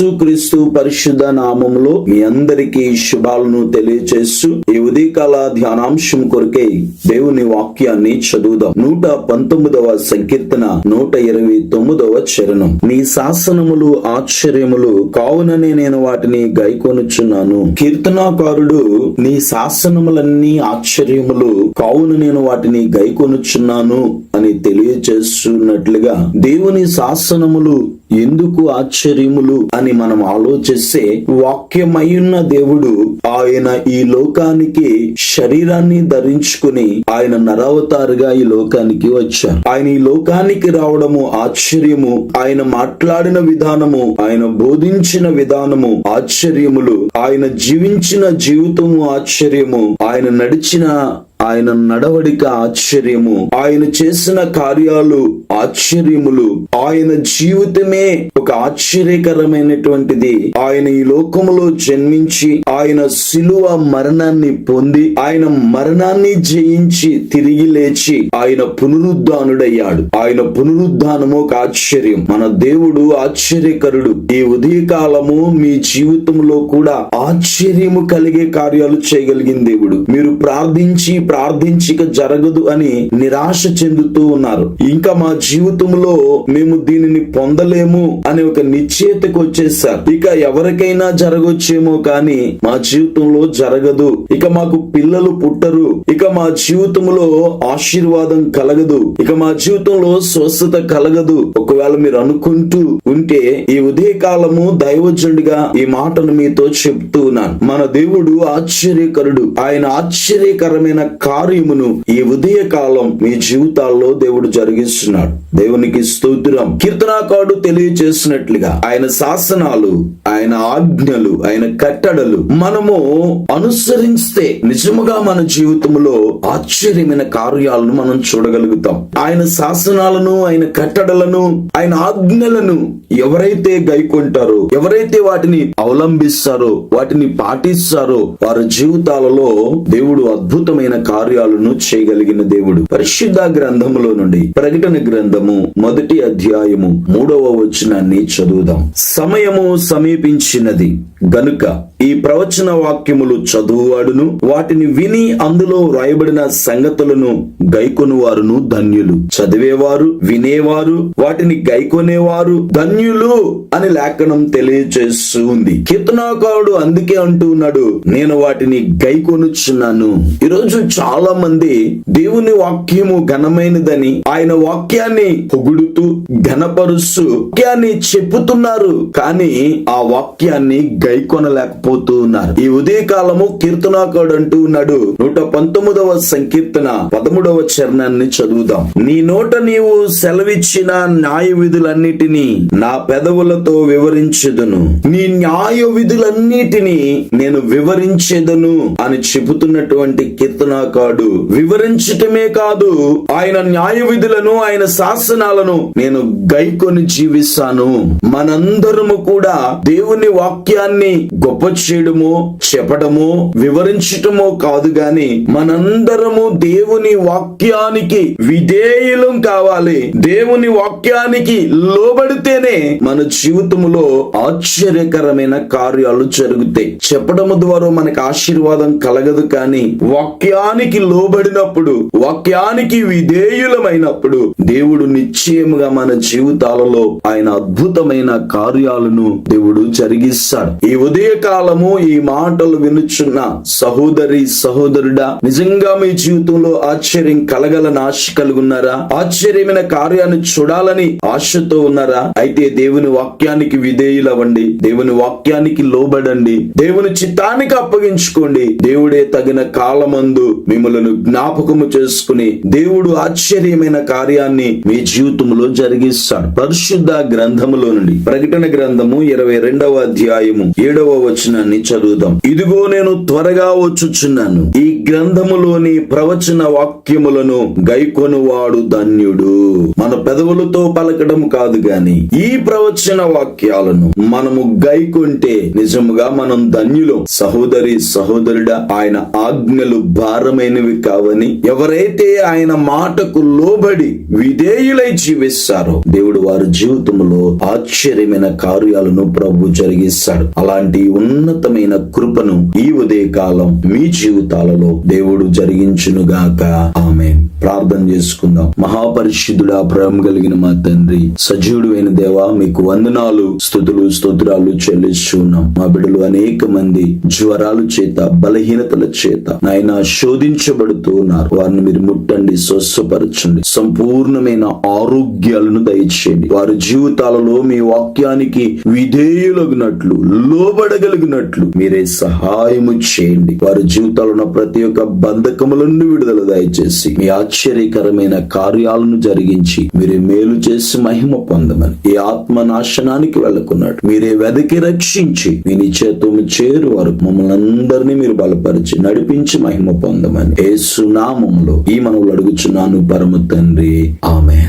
యేసుక్రీస్తు పరిశుద్ధ నామములో మీ అందరికీ శుభాలను తెలియచేస్తూ ఈ ఉదయకాల ధ్యానాంశం కొరకై దేవుని వాక్యాన్ని చదువుదాం. నూట పంతొమ్మిదవ సంకీర్తన నూట ఇరవై తొమ్మిదవ చరణం. నీ శాసనములు ఆశ్చర్యములు కావుననే నేను వాటిని గైకొనుచున్నాను కీర్తనాకారుడు నీ శాసనములన్నీ ఆశ్చర్యములు కావున నేను వాటిని గైకొనుచున్నాను అని తెలియచేస్తున్నట్లుగా దేవుని శాసనములు ఎందుకు ఆశ్చర్యములు అని మనం ఆలోచిస్తే వాక్యమయ్యున్న దేవుడు ఆయన ఈ లోకానికి శరీరాన్ని ధరించుకుని ఆయన నరావతారుగా ఈ లోకానికి వచ్చారు. ఆయన ఈ లోకానికి రావడము ఆశ్చర్యము. ఆయన మాట్లాడిన విధానము ఆయన బోధించిన విధానము ఆశ్చర్యములు. ఆయన జీవించిన జీవితము ఆశ్చర్యము. ఆయన నడిచిన ఆయన నడవడిక ఆశ్చర్యము. ఆయన చేసిన కార్యాలు ఆశ్చర్యములు. ఆయన జీవితమే ఒక ఆశ్చర్యకరమైనటువంటిది. ఆయన ఈ లోకములో జన్మించి ఆయన శిలువ మరణాన్ని పొంది ఆయన మరణాన్ని జయించి తిరిగి లేచి ఆయన పునరుద్ధానుడయ్యాడు. ఆయన పునరుద్ధానము ఒక ఆశ్చర్యం. మన దేవుడు ఆశ్చర్యకరుడు. ఈ ఉదయకాలము మీ జీవితంలో కూడా ఆశ్చర్యము కలిగే కార్యాలు చేయగలిగిన దేవుడు. మీరు ప్రార్థించి ప్రార్థించిక జరగదు అని నిరాశ చెందుతూ ఉన్నారు. ఇంకా మా జీవితంలో మేము దీనిని పొందలేము అనే ఒక నిశ్చయితకు వచ్చేసారు. ఇక ఎవరికైనా జరగొచ్చేమో కానీ మా జీవితంలో జరగదు. ఇక మాకు పిల్లలు పుట్టరు. ఇక మా జీవితంలో ఆశీర్వాదం కలగదు. ఇక మా జీవితంలో స్వస్థత కలగదు. ఒకవేళ మీరు అనుకుంటూ ఉంటే ఈ ఉదయకాలము దైవజుడిగా ఈ మాటను మీతో చెప్తూ ఉన్నాను. మన దేవుడు ఆశ్చర్యకరుడు. ఆయన ఆశ్చర్యకరమైన కార్యమును ఈ ఉదయ కాలం మీ జీవితాల్లో దేవుడు జరిగిస్తున్నాడు. దేవునికి స్తోత్రం. కీర్తనాకాడు తెలియచేసినట్లుగా ఆయన శాసనాలు ఆయన ఆజ్ఞలు ఆయన కట్టడలు మనము అనుసరిస్తే నిజముగా మన జీవితంలో ఆశ్చర్యమైన కార్యాలను మనం చూడగలుగుతాం. ఆయన శాసనాలను ఆయన కట్టడలను ఆయన ఆజ్ఞలను ఎవరైతే గైకొంటారో ఎవరైతే వాటిని అవలంబిస్తారో వాటిని పాటిస్తారో వారి జీవితాలలో దేవుడు అద్భుతమైన కార్యాలను చేయగలిగిన దేవుడు. పరిశుద్ధ గ్రంథములో నుండి ప్రకటన గ్రంథము మొదటి అధ్యాయము మూడవ వచనాన్ని చదువుదాం. సమయము సమీపించినది. గనుక ఈ ప్రవచన వాక్యములు చదువువాడును. వాటిని విని అందులో వ్రాయబడిన సంగతులను గైకొని వారును ధన్యులు. చదివేవారు వినేవారు వాటిని గైకొనేవారు ధన్యులు అని లేఖనం తెలియచేస్తూ ఉంది. కీర్తనాకారుడు అందుకే అంటూ ఉన్నాడు నేను వాటిని గైకొనుచున్నాను. ఈరోజు చాలా మంది దేవుని వాక్యము ఘనమైనదని ఆయన వాక్యాన్ని పొగుడుతూ ఘనపరుస్తూ వాక్యాన్ని చెప్పుతున్నారు. కానీ ఆ వాక్యాన్ని గైకొనలేకపోతున్నారు ఉన్నారు ఈ ఉదయ కాలము కీర్తనాకాడు అంటూ ఉన్నాడు. నూట పంతొమ్మిదవ సంకీర్తన పదమూడవ చరణాన్ని చదువుదాం. నీ నోట నీవు సెలవిచ్చిన న్యాయ విధులన్నిటినీ నా పెదవులతో వివరించెదను. నీ న్యాయ విధులన్నిటినీ నేను వివరించేదను అని చెబుతున్నటువంటి కీర్తనాకాడు వివరించటమే కాదు ఆయన న్యాయ విధులను ఆయన శాసనాలను నేను గైకొని జీవిస్తాను. మనందరము కూడా దేవుని వాక్యాన్ని గొప్ప చేయడం చెప్పడము చెప్పడము వివరించటము కాదు గాని మనందరము దేవుని వాక్యానికి విధేయులం కావాలి. దేవుని వాక్యానికి లోబడితేనే మన జీవితంలో ఆశ్చర్యకరమైన కార్యాలు జరుగుతాయి. చెప్పడము ద్వారా మనకు ఆశీర్వాదం కలగదు కానీ వాక్యానికి లోబడినప్పుడు వాక్యానికి విధేయులమైనప్పుడు దేవుడు నిశ్చయముగా మన జీవితాలలో ఆయన అద్భుతమైన కార్యాలను దేవుడు జరిగిస్తాడు. ఈ ఉదయ కాలము ఈ మాటలు వినుచున్న సహోదరి సహోదరుడా నిజంగా మీ జీవితంలో ఆశ్చర్యం కలగలని ఆశ కలుగున్నారా? ఆశ్చర్యమైన కార్యాన్ని చూడాలని ఆశతో ఉన్నారా? అయితే దేవుని వాక్యానికి విధేయులవ్వండి. దేవుని వాక్యానికి లోబడండి. దేవుని చిత్తానికి అప్పగించుకోండి. దేవుడే తగిన కాలమందు మిమ్మలను జ్ఞాపకము చేసుకుని దేవుడు ఆశ్చర్యమైన కార్యాన్ని మీ జీవితంలో జరిగిస్తాడు. పరిశుద్ధ గ్రంథములో నుండి ప్రకటన గ్రంథము ఇరవై రెండవ అధ్యాయము ఏడవ వచనాన్ని చదువుదాం ఇదిగో నేను త్వరగా వచ్చుచున్నాను. ఈ గ్రంథములోని ప్రవచన వాక్యములను గైకొనువాడు ధన్యుడు. మన పెదవులతో పలకడం కాదు గాని ఈ ప్రవచన వాక్యాలను మనము గైకొంటే నిజముగా మనం ధన్యులం. సహోదరి సహోదరుడా ఆయన ఆజ్ఞలు భారమైనవి కావని ఎవరైతే ఆయన మాటకు లోబడి విధేయులై జీవిస్తారో దేవుడు వారి జీవితంలో ఆశ్చర్యమైన కార్యాలను ప్రభు జరిగిస్తాడు. అలాంటి ఉన్నతమైన కృపను ఈ ఉదయ కాలం మీ జీవితాలలో దేవుడు జరిగించునుగాక. ఆమె ప్రార్థన చేసుకుందాం. మహాపరిశుద్ధుడ ప్రేమ కలిగిన మా తండ్రి సజీవుడు అయిన దేవా మీకు వందనాలు స్థుతులు స్తోత్రాలు చెల్లిస్తున్నాం మా బిడ్డలు అనేక మంది జ్వరాలు చేత బలహీనతల చేత నాయన శోధించబడుతూ ఉన్నారు. వారిని మీరు ముట్టండి స్వస్థపరచండి సంపూర్ణమైన ఆరోగ్యాలను దయచేయండి. వారి జీవితాలలో మీ వాక్యానికి విధేయులగినట్లు లోబడగలిగినట్లు మీరే సహాయము చేయండి. వారి జీవితాల్లో ఉన్న ప్రతి ఒక్క బంధకములను విడుదల దయచేసి మీ ఆశ్చర్యకరమైన కార్యాలను జరిగించి మీరే మేలు చేసి మహిమ పొందమని ఈ ఆత్మ నాశనానికి వెళ్ళకున్నాడు. మీరే వెదకి రక్షించి మీ నిశ్చేతము చేరు వరకు మమ్మల్ని అందరినీ మీరు బలపరిచి నడిపించి మహిమ పొందమని ఏ సునామంలో ఈ మనవులు అడుగుచున్నాను పరమ తండ్రి. ఆమె